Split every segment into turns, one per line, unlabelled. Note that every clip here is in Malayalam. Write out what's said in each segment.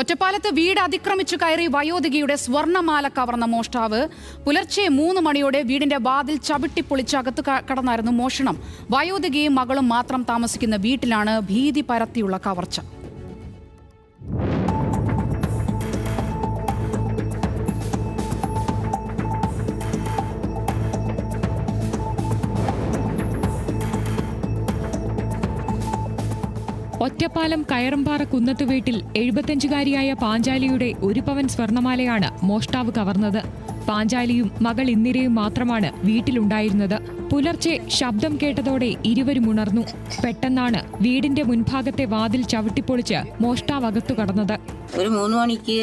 ഒറ്റപ്പാലത്ത് വീട് അതിക്രമിച്ചു കയറി വയോധികയുടെ സ്വർണമാല കവർന്ന മോഷ്ടാവ്. പുലർച്ചെ മൂന്ന് മണിയോടെ വീടിന്റെ വാതിൽ ചവിട്ടിപ്പൊളിച്ച് അകത്ത് കടന്നായിരുന്നു മോഷണം. വയോധികയും മകളും മാത്രം താമസിക്കുന്ന വീട്ടിലാണ് ഭീതി പരത്തിയുള്ള കവർച്ച.
ഒറ്റപ്പാലം കയറമ്പാറ കുന്നത്ത് വീട്ടിൽ എഴുപത്തഞ്ചുകാരിയായ പാഞ്ചാലിയുടെ ഒരു പവൻ സ്വർണമാലയാണ് മോഷ്ടാവ് കവർന്നത്. പാഞ്ചാലിയും മകൾ ഇന്ദിരയും മാത്രമാണ് വീട്ടിലുണ്ടായിരുന്നത്. പുലർച്ചെ ശബ്ദം കേട്ടതോടെ ഇരുവരും ഉണർന്നു. പെട്ടെന്നാണ് വീടിന്റെ മുൻഭാഗത്തെ വാതിൽ ചവിട്ടിപ്പൊളിച്ച് മോഷ്ടാവ് അകത്തു കടന്നത്.
ഒരു മൂന്ന് മണിക്ക്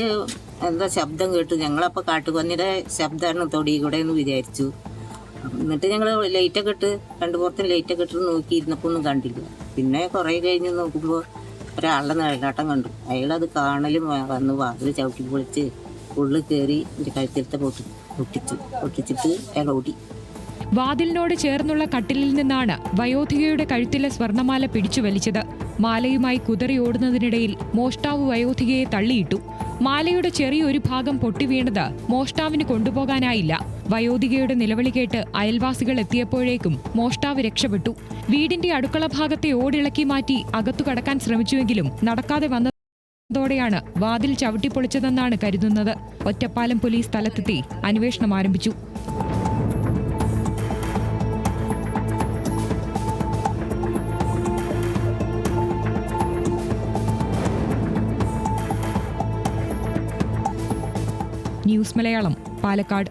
എന്താ ശബ്ദം കേട്ടു. ഞങ്ങളപ്പോ കാട്ടുപന്നിയുടെ ശബ്ദമാണ് തൊടി കൂടെ എന്ന് വിചാരിച്ചു. എന്നിട്ട് ഞങ്ങൾ ലൈറ്റൊക്കെ ഇട്ട് രണ്ടു പുറത്തും ലൈറ്റൊക്കെ ഇട്ട് നോക്കിയിരുന്നപ്പോൾ ഒന്നും കണ്ടില്ല. പിന്നെ കുറേ കഴിഞ്ഞ് നോക്കുമ്പോൾ ഒരാളുടെ നിഴലാട്ടം കണ്ടു. അയാളത് കാണലും വന്ന് വാതിൽ ചവിട്ടി പൊളിച്ച് ഉള്ളിൽ കയറി എന്റെ കഴുത്തിലത്തെ പൊട്ടി പൊട്ടിച്ചു. പൊട്ടിച്ചിട്ട് അയാൾ ഓടി.
വാതിലിനോട് ചേർന്നുള്ള കട്ടിലിൽ നിന്നാണ് വയോധികയുടെ കഴുത്തിലെ സ്വർണമാല പിടിച്ചു വലിച്ചത്. മാലയുമായി കുതറി ഓടുന്നതിനിടയിൽ മോഷ്ടാവ് വയോധികയെ തള്ളിയിട്ടു. മാലയുടെ ചെറിയൊരു ഭാഗം പൊട്ടിവീണത് മോഷ്ടാവിന് കൊണ്ടുപോകാനായില്ല. വയോധികയുടെ നിലവിളി കേട്ട് അയൽവാസികൾ എത്തിയപ്പോഴേക്കും മോഷ്ടാവ് രക്ഷപ്പെട്ടു. വീടിന്റെ അടുക്കള ഭാഗത്തെ ഓടിളക്കി മാറ്റി അകത്തു കടക്കാൻ ശ്രമിച്ചുവെങ്കിലും നടക്കാതെ വന്ന ോടെയാണ് വാതിൽ ചവിട്ടിപ്പൊളിച്ചതെന്നാണ് കരുതുന്നത്. ഒറ്റപ്പാലം പോലീസ് സ്ഥലത്തെത്തി അന്വേഷണം ആരംഭിച്ചു. ന്യൂസ് മലയാളം പാലക്കാട്.